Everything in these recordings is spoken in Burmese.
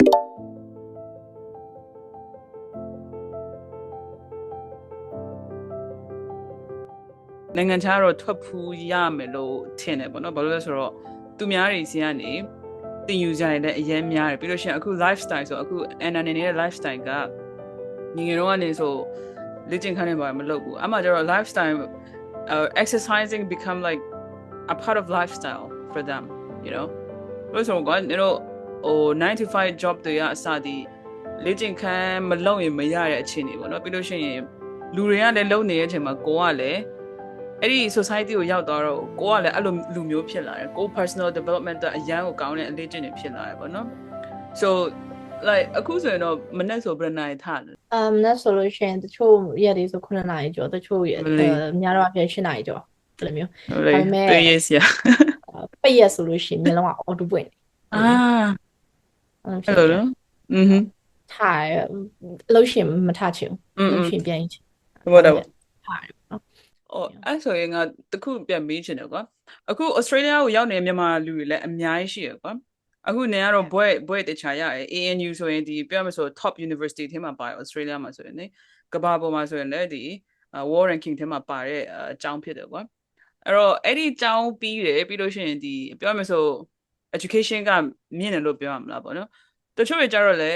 နိုင်ငံခြားတော့ထွက်ဖူးရမယ်လို့ထင်တယ်ပေါ့နော်ဘာလို့လဲဆိုတော့သူများတွေစီကနေတင်ယူကြရတဲ့အရင်များတယ်ပြီးလို့ရှိရင်အခု lifestyle ဆိုအခု Anna နေနေတဲ့ lifestyle ကငငယ်တော့ကနေဆိုလေ့ကျင့်ခန်းတွေပါမလုပ်ဘူးအမှကျတော့ lifestyle uh, exercising become like a part of lifestyle for them you know လို့ဆိုတော့ကျွန်တော် ဟို9 to 5 job တွေကအစတည်းလေ့ကျင့်ခန်းမလုပ်ရင်မရတဲ့အခြေအနေပေါ့နော်ပြီးလို့ရှိရင်လူတွေကလည်းလုံနေတဲ့အချိန်မှာကိုကလည်းအဲ့ဒီ society ကိုရောက်သွားတော့ကိုကလည်းအဲ့လိုလူမျိုးဖြစ်လာတယ်ကို personal development အရန်ကိုကောင်းတဲ့အလေးကျင့်တွေဖြစ်လာတယ်ပေါ့နော် so like အခုဆိုရင်တော့မနေ့ဆိုဘယ်နိုင်ထားလဲအမ်နဲ့ဆိုလို့ရှိရင်တချို့ရက်တွေဆို9နာရီကျော်တချို့ရက်မလေးအဲများတော့အပြည့်10နာရီကျော်အဲ့လိုမျိုးဟုတ်လေဒါပေမဲ့တွေ့ရစီအာပိတ်ရက်ဆိုလို့ရှိရင်မျက်လုံးကအော်တိုပွင့်အာ အဲ့ အဲ့ လို လို ဖြစ်တယ် နော်อือฮึ ထားရလို့ရှိရင်မထားချင် อืม ဘူးလို့ရှိရင်ပြန်ရင်ချင် ဟုတ်တယ်ပေါ့ ထားရနော် အော်အဲ့ဆိုရင်ငါတခုပြန်မေးချင်တယ်ကွာအခု Australia ကိုရောက်နေတဲ့မြန်မာလူတွေလည်းအများကြီးရှိရကွာအခုနေကတော့ဘွဲ့ဘွဲ့တခြားရတယ် ANU ဆိုရင်ဒီပြောရမဆို top university ထဲမှာပါတယ် Australia မှာဆိုရင်လေကမ္ဘာပေါ်မှာဆိုရင်လည်းဒီအာ World Ranking ထဲမှာပါတဲ့အကြောင်းဖြစ်တယ်ကွာအဲ့တော့အဲ့ဒီအကြောင်းပြီးတယ်ပြီးလို့ရှိရင်ဒီပြောရမဆို education ကမြင့်တယ်လို့ပြောရမလားပေါ့နော် တချို့တွေကြတော့လေ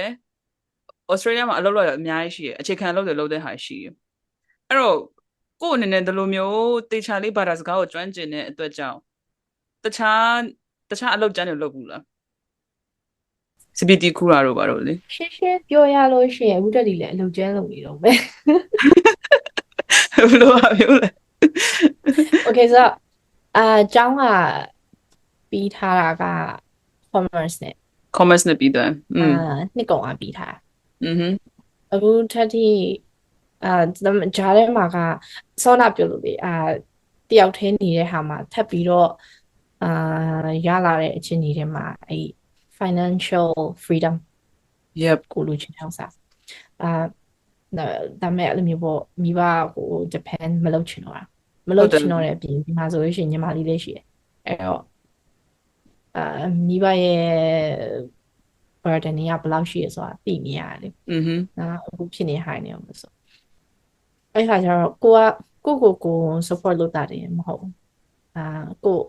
Australia မှာအလုပ်လုပ်ရအများကြီးရှိတယ်အခြေခံအလုပ်တွေလုပ်တဲ့ဟာရှိတယ်အဲ့တော့ကိုယ့်အနေနဲ့ဒီလိုမျိုးတေချာလေးဘာသာစကားကိုကျွမ်းကျင်တဲ့အတွက်ကြောင့်တခြားတခြားအလုပ်ကျန်းတွေလုပ်ဘူးလားစပီတီခူရာတို့ဘာလို့လဲရှင်းရှင်းပြောရလို့ရှိရင်အခုတက်ဒီလည်းအလုပ်ကျန်းလုပ်နေတော့ပဲဘယ်လိုပါမျိုးလဲ Okay ဆိုတော့အာကျောင်းကပြီးထားတာက commerce နဲ့ commerce နဲ့ပြီးတယ်อืม အာနှစ်ကုန်ကပြီးထား อือฮึ အခုထက်ထိအာဂျားထဲမှာကစောနာပြောလို့လေအာတယောက်တည်းနေတဲ့ဟာမှာထပ်ပြီးတော့အာရလာတဲ့အခြေအနေတွေမှာအဲ financial freedom yep ကိုလိုချင်အောင်စားအာဒါဒါမဲ့အဲ့လိုမျိုးပေါ့မိဘဟို Japan မလုပ်ချင်တော့တာမလုပ်ချင်တော့တဲ့အပြင်ဒီမှာဆိုလို့ရှိရင်ညီမလေးလေးရှိတယ်အဲ့တော့ အာမိဘရဲ့ burden တွေကဘယ်လောက်ရှိရဆိုတာသိနေရတယ်လေ อือฮึ နာအခုဖြစ်နေဟိုင်းနေအောင်လို့ဆိုအဲ့ခါကျတော့ကိုကကိုကိုကို support လုပ်တာတယ်မဟုတ်ဘူးအာကို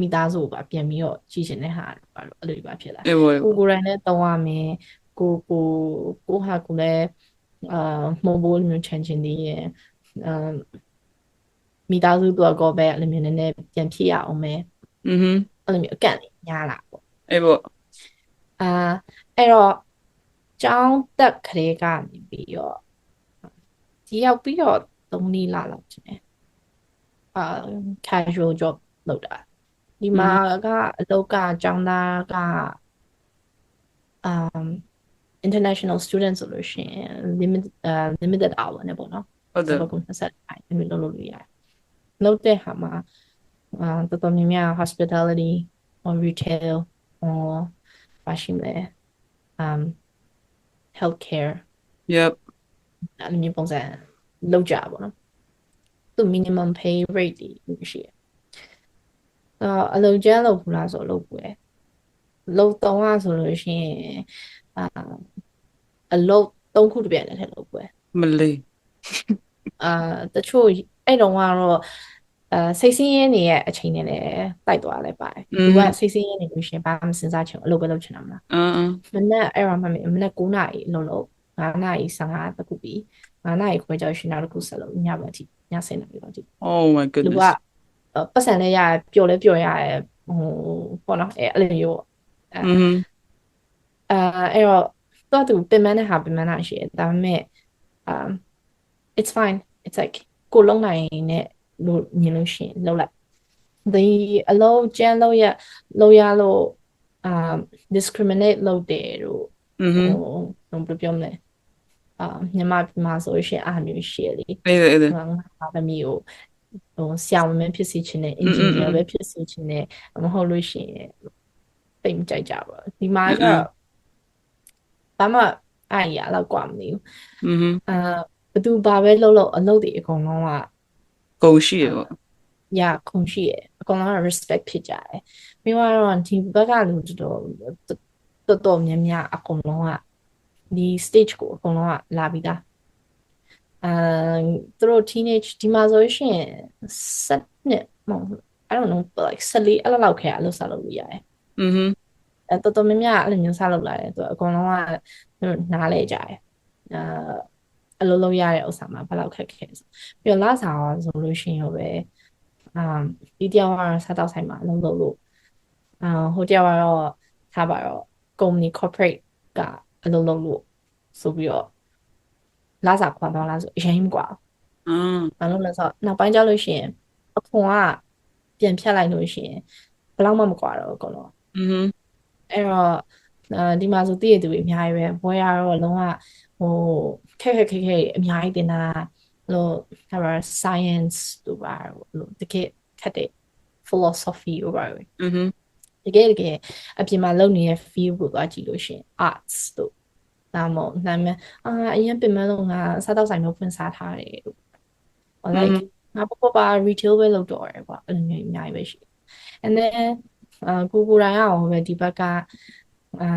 မိသားစုပါပြန်ပြီးတော့ကြီးရှင်တဲ့ဟာပါလို့အဲ့လိုပါဖြစ်လာ အေးဘော ကိုကိုယ်တိုင်လည်းတောင်းရမယ်ကိုကိုကိုဟာကိုလည်းအာမဘိုးမျိုးချန်ချင်သေးရဲ့အာမိသားစုတော့ကောပဲအဲ့လိုမျိုးနည်းနည်းပြန်ဖြစ်ရအောင်မယ် อือฮึ အဲ့လိုမျိုးအကန့်လေးညားလာပေါ့အေးဘောအာအဲ့တော့ကျောင်းတက်ခရေကနေပြီးတော့ဒီရောက်ပြီးတော့3နှစ်လလောက်ကျတယ်အာ casual job လုပ်တာဒီမှာကအလုပ်ကကျောင်းသားက um international student ဆိုလို့ရှိရင် limit အာ limited hour နဲ့ပေါ့နော်ဟုတ်တယ်စပကု20အဲ့ဒီလိုလုပ်လို့ရတယ်လုပ်တဲ့ဟာမှာအာ တော်တော်များများ hospitality or retail or ပါရှိမလဲ um healthcare yep အဲ့လိုမျိုးပုံစံလုပ်ကြပါဘောနော်သူ minimum pay rate တွေရှိတယ်အော်အလုပ်ကျန်းလုပ်ဘူးလားဆိုလုပ်ဘူးလေလုပ်တော့อ่ะဆိုလို့ရှိရင်အာအလုပ်သုံးခုတစ်ပြိုင်တည်းထည့်လုပ်ဘူးလေမလေးအာတချို့အဲ့တုန်းကတော့ အဲစိတ်ဆင်းရဲနေရဲ့အချိန်နဲ့လည်းတိုက်သွားလဲပါတယ်။သူကစိတ်ဆင်းရဲနေလို့ရှင်ဘာမှစဉ်းစားချင်အလုပ်ပဲလုပ်ချင်တာမလား။အင်းမနက်အဲ့တော့မှမနက်9နာရီလုံးလို့9နာရီ15တခုပြီး9နာရီခွဲကြောရှင်နောက်တစ်ခုဆက်လုပ်ညဘက်အထိည10နာရီလောက်အထိ။ Oh my goodness သူကပတ်စံလဲရပျော်လဲပျော်ရတယ်ဟိုပေါ့နော်အဲ့အဲ့လိုမျိုးအဲအဲ့တော့တော့သူပင်မနဲ့ဟာပင်မနဲ့ရှိတယ်ဒါပေမဲ့ um it's fine it's like ကိုလုံးနိုင်နဲ့ လို့မြင်လို့ရှိရင်လုံးလိုက်ဒီအလုံးကျန်းလို့ရလို့ရလို့ um discriminate လုပ်တယ်တို့ อือฮึ ဟိုဘယ်လိုပြောမလဲအာမြန်မာပြည်မှာဆိုလို့ရှိရင်အားမျိုးရှိရလေ အေးအေး ငါငါသမီးကိုဟိုဆရာဝန်ပဲဖြစ်စီချင်တယ် engineer ပဲဖြစ်စီချင်တယ်မဟုတ်လို့ရှိရင်တိတ်မကြိုက်ကြဘူးဒီမှာကျတော့ဘာမှအားရတော့ကွာမနေဘူး อือฮึ အာဘသူဘာပဲလုပ်လို့အလုပ်တွေအကုန်လုံးက ကုန်ရှိရပေါ့ရခုံရှိရအကောင်လုံး respect ဖြစ်ကြတယ်ပြီးတော့ဒီဘက်ကလူတော်တော်တော်များများအကောင်လုံးကဒီ stage ကိုအကောင်လုံးကလာပြီးသားအဲသူတို့ teenage ဒီမှာဆိုရှင်ဆက်နှစ်မဟုတ် I don't know like 14အဲ့လောက်ခဲအဲ့လိုစားလုပ်လို့ရတယ်อือဟึအဲတော်တော်များများအဲ့လိုမျိုးစားလုပ်လာတယ်သူအကောင်လုံးကနားလဲကြတယ်အဲ အလုပ်လုပ်ရတဲ့ဥစ္စာမှာဘယ်လောက်ခက်ခဲဆိုပြီးတော့လစာရောဆိုလို့ရှိရင်ရောပဲအာဒီတယောက်ကတော့စားတော့ဆိုင်မှာအလုပ်လုပ်လို့အာဟိုတယောက်ကတော့ထားပါတော့ company corporate ကအလုပ်လုပ်လို့ဆိုပြီးတော့လစာခွာတော့လားဆိုအရင်မကွာ อืม ဘာလို့လဲဆိုတော့နောက်ပိုင်းကျလို့ရှိရင်အခွန်ကပြန်ဖြတ်လိုက်လို့ရှိရင်ဘယ်လောက်မှမကွာတော့ဘူးအကုန်လုံး อือฮึ အဲ့တော့အဲဒီမှာဆိုတည့်ရသူတွေအများကြီးပဲဘွဲရတော့လုံးဝဟို ခက်ခက်ခက်ခက်အများကြီးတင်တာလို့ဟို science တို့ပါလို့တကယ်ခက်တဲ့ philosophy တို့ပါပဲอือဟึတကယ်တကယ်အပြင်မှာလုပ်နေတဲ့ field ကိုသွားကြည့်လို့ရှင် arts တို့ဒါမှမဟုတ်နာမည်အာအရင်ပြင်မလို့ငါစားတော့ဆိုင်မျိုးဖွင့်စားထားတယ်လို့ like ငါပပပါ retail ပဲလုပ်တော့တယ်ကွာအဲ့လိုမျိုးအများကြီးပဲရှိ and then အာကိုကိုတိုင်းအောင်ပဲဒီဘက်ကအာ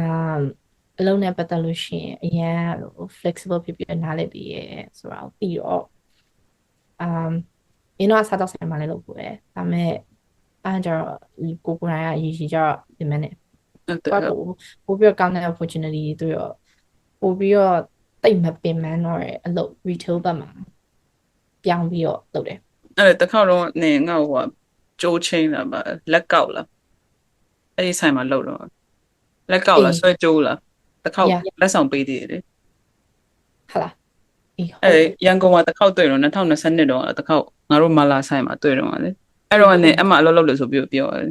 အလုံးနဲ့ပတ်သက်လို့ရှိရင်အရင်ကလို့ flexible ဖြစ်ဖြစ်နားလည်ပြီးရဲဆိုတော့ပြီးတော့အမ်အင်းတော့စားတော့ဆိုင်မှာလည်းလုပ်ဖို့ပဲဒါပေမဲ့အားကြတော့ကိုကိုရိုင်းကအရေးကြီးကြတော့ဒီမဲ့နဲ့ဟုတ်တတော့ယ်ကိုပို့ပြီးတော့ကောင်းတဲ့ opportunity တွေတွေ့တော့ပို့ပြီးတော့တိတ်မပင်ပန်းတော့တဲ့အလုပ် retail ဘက်မှာပြောင်းပြီးတော့လုပ်တယ်အဲ့ဒါတစ်ခေါက်တော့နေငါ့ဟိုကကြိုးချင်းလာပါလက်ကောက်လားအဲ့ဒီဆိုင်မှာလောက်တော့လက်ကောက်လားဆွဲကြိုးလား တစ်ခေါက်လက်ဆောင်ပေးသေးတယ်လေဟုတ်လားအေးဟုတ်အဲ့ရန်ကုန်မှာတစ်ခေါက်တွေ့တော့2022တော့တစ်ခေါက်ငါတို့မာလာဆိုင်မှာတွေ့တော့လေအဲ့တော့ကနေအမအလုပ်လုပ်လို့ဆိုပြီးပြောတယ်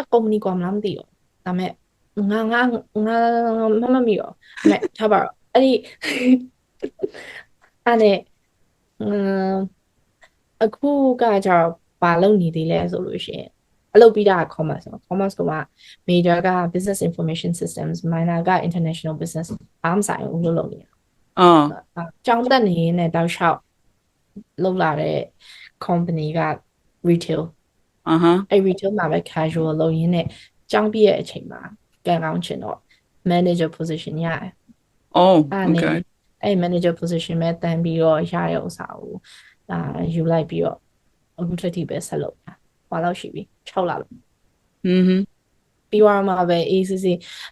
အကုမ္ပဏီကွာမလားမသိတော့ဒါပေမဲ့ငါငါငါမမမီတော့ဒါပေမဲ့ထားပါတော့အဲ့ဒီအဲ့နဲ့အမ်အခုကကြတော့ဘာလုပ်နေသေးလဲဆိုလို့ရှိရင် အလုပ်ပြီးတာ commerce ဆို commerce က major က business information systems minor က international business ဘာမှဆိုင်ဘူးလို့လုပ်နေတာအော်ကျောင်းတက်နေရင်လည်းတောက်လျှောက်လုပ်လာတဲ့ company က retail အာဟာအဲ retail မှာပဲ casual လုပ်ရင်းနဲ့ကျောင်းပြည့်ရဲ့အချိန်မှာကံကောင်းချင်တော့ manager position ရတယ်။ Oh okay အဲ manager position မဲ့တန်းပြီးတော့ရတဲ့ဥစ္စာကိုဒါယူလိုက်ပြီးတော့အခုတစ်ထိပဲဆက်လုပ်တာ။ ဘာလို့ရှိပြီ6လလို့ อือฮึ ပြီးသွားမှပဲ ACC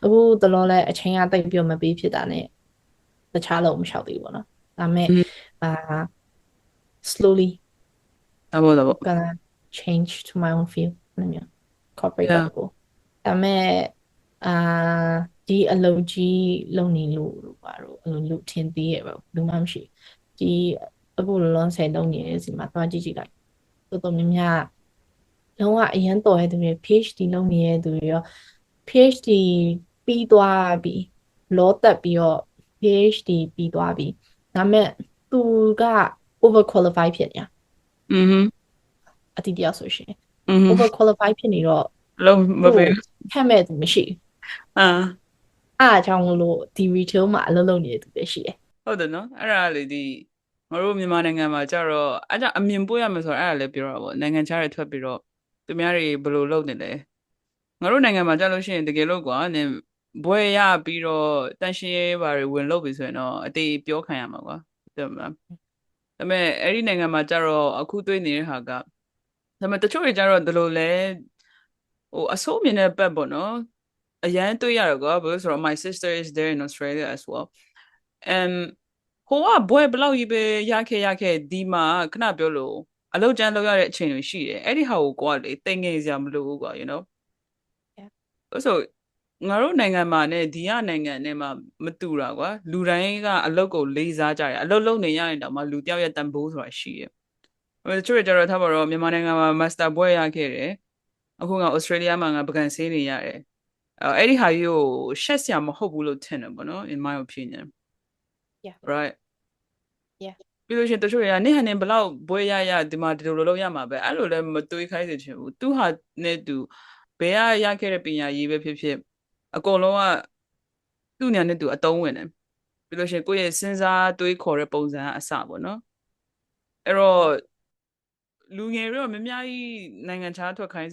အခုတလောလဲအချိန်ကတိတ်ပြီးတော့မပေးဖြစ်တာနဲ့တခြားလို့မလျှောက်သေးဘူးပေါ့နော်။ဒါပေမဲ့အာ slowly ဒါပေါ့ဒါပေါ့ gonna change to my own field အဲ့လိုမျိုး corporate Yeah. ဘက်ကိုဒါပေမဲ့အာဒီအလုပ်ကြီးလုပ်နေလို့လို့ပါတော့အဲ့လိုလူထင်သေးရဲ့ပဲလူမှမရှိဒီအခုလောလောဆယ်လုပ်နေတဲ့စီမှာသွားကြည့်ကြည့်လိုက်တော်တော်များများ လုံးဝအရန်တော်ရတဲ့သူတွေ PhD လုပ်နေတဲ့သူတွေရော PhD ပြီးသွားပြီလောတက်ပြီးတော့ PhD ပြီးသွားပြီဒါမဲ့သူက over qualify ဖြစ်နေရอือဟင်းအတိတရားဆိုရှင် over qualify ဖြစ်နေတော့လုံးမပေးခက်မဲ့သူမရှိအာအားကြောင့်လို့ဒီ retail မှာအလုပ်လုပ်နေတဲ့သူပဲရှိတယ်ဟုတ်တယ်နော်အဲ့ဒါလေဒီငါတို့မြန်မာနိုင်ငံမှာကြတော့အဲ့ဒါအမြင်ပို့ရမယ်ဆိုတော့အဲ့ဒါလည်းပြောရပါဘောနိုင်ငံခြားတွေထွက်ပြီးတော့ သူများတွေဘယ်လိုလုပ်နေလဲငါတို့နိုင်ငံမှာကြလို့ရှိရင်တကယ်လို့ကွာနင်ဘွဲရပြီးတော့တန်ရှင်းရေးဘာတွေဝင်လုပ်ပြီဆိုရင်တော့အတေးပြောခံရမှာကွာဟုတ်မလားဒါပေမဲ့အဲ့ဒီနိုင်ငံမှာကြတော့အခုတွေ့နေတဲ့ဟာကဒါပေမဲ့တချို့တွေကြတော့ဒီလိုလဲဟိုအဆိုးမြင်တဲ့ဘက်ပေါ့နော်အရန်တွေ့ရတော့ကွာဘာလို့လဲဆိုတော့ my sister is there in Australia as well um ဟိုကဘွဲဘယ်လောက်ကြီးပဲရခဲ့ရခဲ့ဒီမှာခဏပြောလို့ အလုပ်ကျန်းလုပ်ရတဲ့အချိန်တွေရှိတယ်အဲ့ဒီဟာကိုကွာလေတိမ်ငယ်စရာမလိုဘူးကွာ you know Yeah. ဆိုငါတို့နိုင်ငံမှာနဲ့ဒီကနိုင်ငံနဲ့မှမတူတာကွာလူတိုင်းကအလုပ်ကိုလေးစားကြတယ်အလုပ်လုပ်နေရရင်တောင်မှလူတယောက်ရဲ့တန်ဖိုးဆိုတာရှိတယ်ဟိုတချို့တွေကြတော့ထားပါတော့မြန်မာနိုင်ငံမှာ master ဘွဲရခဲ့တယ်အခုက Australia မှာငါပကံဆေးနေရတယ်အဲ့အဲ့ဒီဟာကြီးကိုရှက်စရာမဟုတ်ဘူးလို့ထင်တယ်ပေါ့နော် in my opinion Yeah. right Yeah. ပြီးလို့ရှိရင်တချို့တွေကနင့်ဟန်နေဘလောက်ဘွဲရရဒီမှာဒီလိုလိုလုပ်ရမှာပဲအဲ့လိုလည်းမတွေးခိုင်းစေချင်ဘူးသူဟာနဲ့သူဘယ်ကရခဲ့တဲ့ပညာရေးပဲဖြစ်ဖြစ်အကုန်လုံးကသူ့ညာနဲ့သူအတုံးဝင်တယ်ပြီးလို့ရှိရင်ကိုယ့်ရဲ့စဉ်းစားတွေးခေါ်တဲ့ပုံစံကအစပေါ့နော်အဲ့တော့လူငယ်တွေတော့မများကြီးနိုင်ငံခြားထွက်ခိုင်းစေ